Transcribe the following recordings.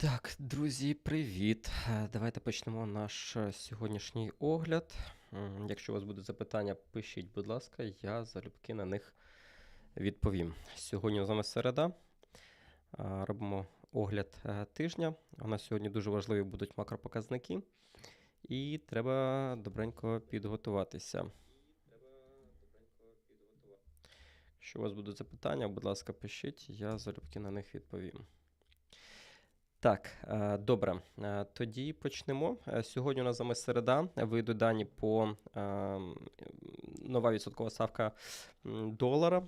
Так, друзі, привіт! Е, Давайте почнемо наш е, сьогоднішній огляд. Якщо у вас будуть запитання, пишіть, будь ласка, я залюбки на них відповім. Сьогодні з вами середа. Е, Робимо огляд тижня. У нас сьогодні дуже важливі будуть макропоказники, і треба добренько підготуватися. Якщо у вас будуть запитання, будь ласка, пишіть, я залюбки на них відповім. Так, е, добре. Е, Тоді почнемо. Е, Сьогодні у нас замість середа. Вийдуть дані по нова відсоткова ставка долара.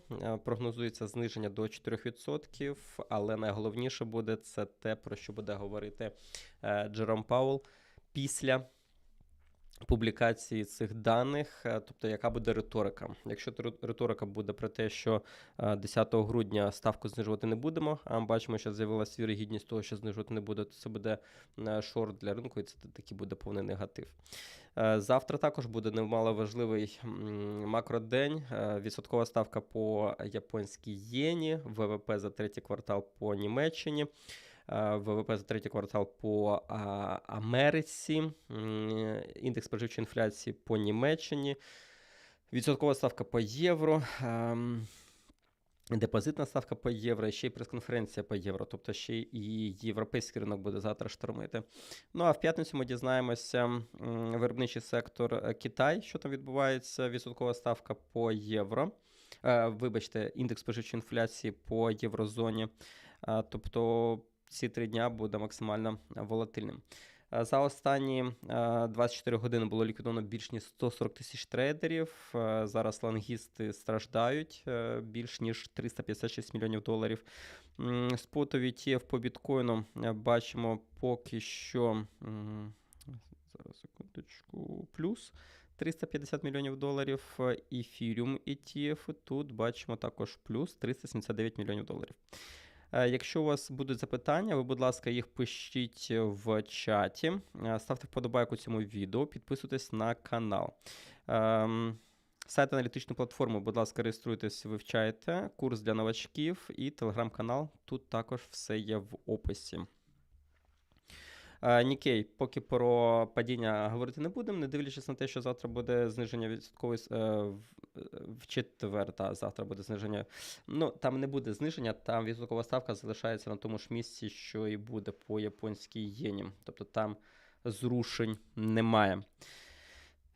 Прогнозується зниження до 4%, але найголовніше буде це те, про що буде говорити Джером Паул після публікації цих даних, е, тобто яка буде риторика. Якщо риторика буде про те, що е, 10 грудня ставку знижувати не будемо, а ми бачимо, що з'явилася вірогідність того, що знижувати не буде, то це буде е, шорт для ринку, і це такий буде повний негатив. Е, Завтра також буде немало важливий макродень. Е, Відсоткова ставка по японській єні, ВВП за третій квартал по Німеччині. Е, ВВП за третій квартал по Америці, індекс споживчої інфляції по Німеччині, відсоткова ставка по євро. ем, Депозитна ставка по євро, ще й прес-конференція по євро, тобто ще і європейський ринок буде завтра штормити. Ну а в п'ятницю ми дізнаємося виробничий сектор е, Китай, що там відбувається, відсоткова ставка по євро. Е, Вибачте, індекс споживчої інфляції по єврозоні. Тобто ці три дня буде максимально волатильним. Е, За останні е, 24 години було ліквідовано більш ніж 140 тисяч трейдерів. Е, Зараз лонгісти страждають е, більш ніж 356 мільйонів доларів. Спотові ETF по біткоїну е, бачимо поки що. Зараз секундочку, плюс 350 мільйонів доларів. Е, Ethereum ETF тут бачимо також плюс 379 мільйонів доларів. Е, Якщо у вас будуть запитання, ви, будь ласка, їх пишіть в чаті. Е, Ставте вподобайку цьому відео, підписуйтесь на канал. Ем, Сайт аналітичної платформи, будь ласка, реєструйтесь, вивчайте. Курс для новачків і телеграм-канал. Тут також все є в описі. Е, Нікей, поки про падіння говорити не будемо, не дивлячись на те, що завтра буде зниження відсоткової с- е, в- четвер, завтра буде зниження. Ну, там не буде зниження, там відсоткова ставка залишається на тому ж місці, що і буде по японській єні. Тобто там зрушень немає.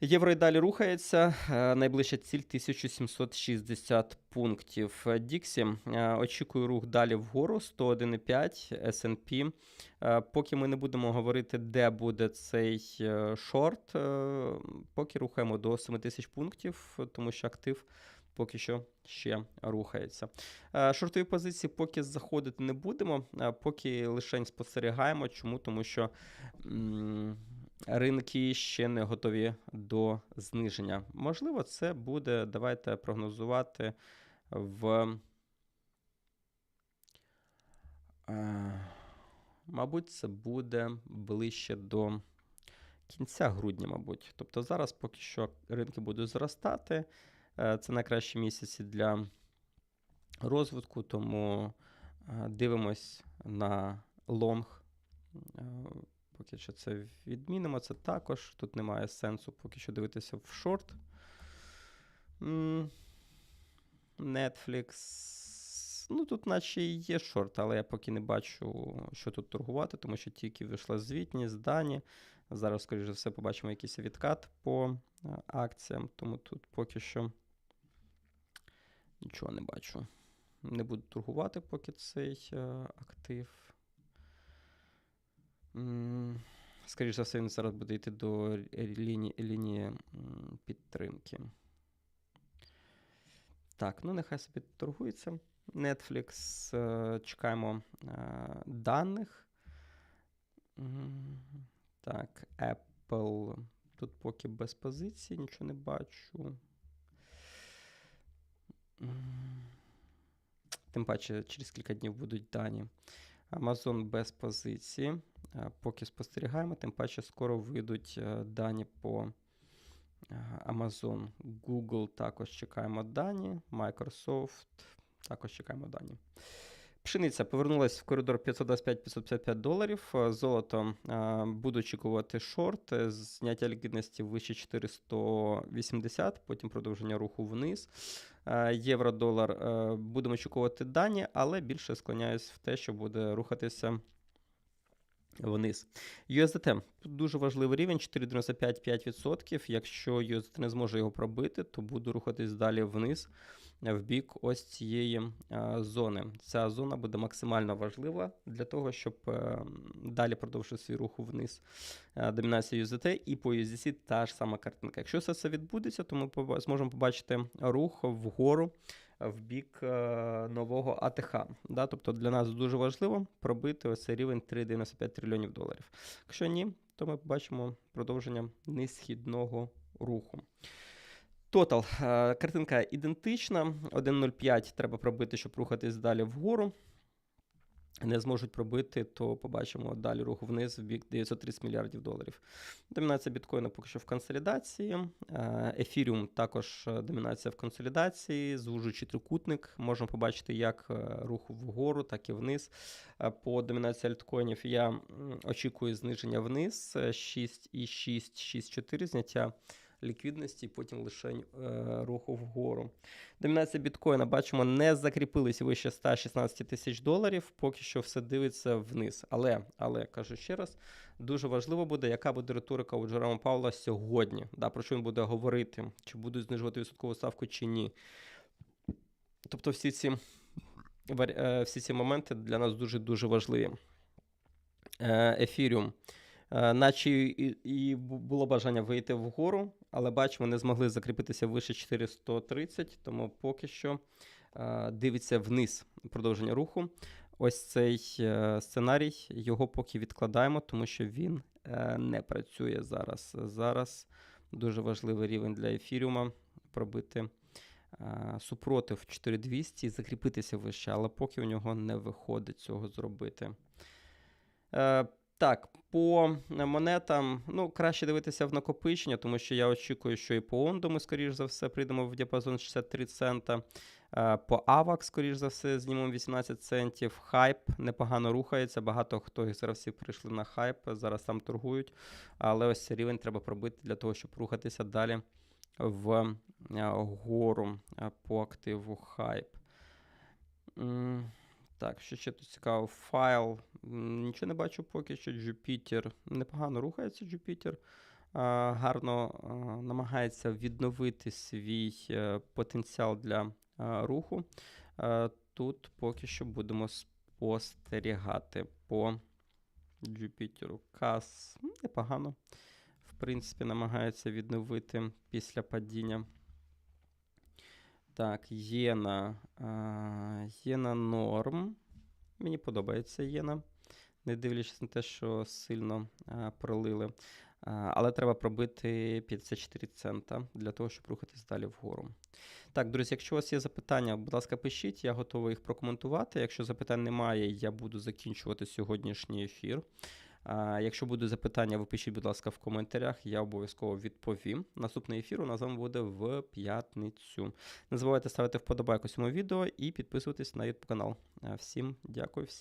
Євро і далі рухається. Е, Найближча ціль 1760 пунктів. Е, Діксі е, очікую рух далі вгору 101,5 S&P. Е, Поки ми не будемо говорити, де буде цей шорт, поки рухаємо до 7000 пунктів, тому що актив поки що ще рухається. Шортові позиції поки заходити не будемо, поки лише спостерігаємо. Чому? Тому що. Ринки ще не готові до зниження. Можливо, це буде, давайте прогнозувати в. е, Мабуть, це буде ближче до кінця грудня, мабуть. Тобто зараз поки що ринки будуть зростати. Е, Це найкращі місяці для розвитку, тому е, дивимось на лонг. Поки що це відмінимо, це також. Тут немає сенсу поки що дивитися в шорт. Netflix. Ну, тут наче є шорт, але я поки не бачу, що тут торгувати, тому що тільки вийшла звітність, дані. Зараз, скоріш за все, побачимо якийсь відкат по е, акціям, тому тут поки що нічого не бачу. Не буду торгувати, поки цей е, актив. Скоріше за все, він зараз буде йти до лінії, лінії підтримки. Так, ну нехай собі торгується. Netflix. е, Чекаємо е, даних. Так, Apple. Тут поки без позиції, нічого не бачу. Тим паче, через кілька днів будуть дані. Amazon без позиції. Е, Поки спостерігаємо, тим паче скоро вийдуть е, дані по е, Amazon. Google також чекаємо дані. Microsoft також чекаємо дані. Пшениця повернулася в коридор 525-555 доларів. Золото буду очікувати шорт, зняття ліквідності вище 480, потім продовження руху вниз. Євро-долар будемо очікувати дані, але більше склоняюсь в те, що буде рухатися вниз. USDT дуже важливий рівень 4,95-5%. Якщо USDT не зможе його пробити, то буду рухатись далі вниз в бік ось цієї е, зони. Ця зона буде максимально важлива для того, щоб е, далі продовжити свій рух вниз. Е, домінація USDT і по USDC та ж сама картинка. Якщо все це відбудеться, то ми зможемо побачити рух вгору в бік е, нового АТХ. Да? Тобто для нас дуже важливо пробити ось цей рівень 3,95 трильйонів доларів. Якщо ні, то ми побачимо продовження несхідного руху. Тотал. е, Картинка ідентична. 1.05 треба пробити, щоб рухатись далі вгору. Не зможуть пробити, то побачимо далі рух вниз в бік 930 мільярдів доларів. Домінація біткоїна поки що в консолідації. Е, Ефіріум також е, домінація в консолідації, звужуючий трикутник. Можемо побачити як е, рух вгору, так і вниз. По домінації альткоїнів я очікую зниження вниз е, 6,6, 6,4 зняття ліквідності, потім лише е, руху вгору. Домінація біткоїна, бачимо, не закріпились вище 116 тисяч доларів, поки що все дивиться вниз. Але, але кажу ще раз, дуже важливо буде, яка буде риторика у Джерома Паула сьогодні. Да, про що він буде говорити, чи будуть знижувати відсоткову ставку, чи ні. Тобто всі ці, е, всі ці моменти для нас дуже-дуже важливі. Е, Ефіріум. Е, Наче і, було бажання вийти вгору, але бачимо, не змогли закріпитися вище 430, тому поки що е, дивиться вниз продовження руху. Ось цей е, сценарій, його поки відкладаємо, тому що він не працює зараз. Зараз дуже важливий рівень для ефіріума пробити супротив 4200 і закріпитися вище, але поки у нього не виходить цього зробити. Так, по монетам, ну, краще дивитися в накопичення, тому що я очікую, що і по Онду ми, скоріш за все, прийдемо в діапазон 63 цента. Е, По AVAX, скоріш за все, знімемо 18 центів. Хайп непогано рухається. Багато хто із гравців прийшли на хайп, зараз там торгують. Але ось рівень треба пробити для того, щоб рухатися далі в е, е, по активу хайп. Так, що ще тут цікаво? Файл. Нічого не бачу поки що. Jupyter. Непогано рухається Jupyter. Гарно намагається відновити свій е, потенціал для руху. Тут поки що будемо спостерігати по Jupyter. Кас непогано. В принципі, намагається відновити після падіння. Так, Єна. Єна норм. Мені подобається Єна. Не дивлячись на те, що сильно а, пролили. А, але треба пробити 54 цента для того, щоб рухатись далі вгору. Так, друзі, якщо у вас є запитання, будь ласка, пишіть, я готовий їх прокоментувати. Якщо запитань немає, я буду закінчувати сьогоднішній ефір. Якщо будуть запитання, ви пишіть, будь ласка, в коментарях, я обов'язково відповім. Наступний ефір у нас з буде в п'ятницю. Не забувайте ставити вподобайку цьому відео і підписуватись на YouTube канал. Всім дякую, всім.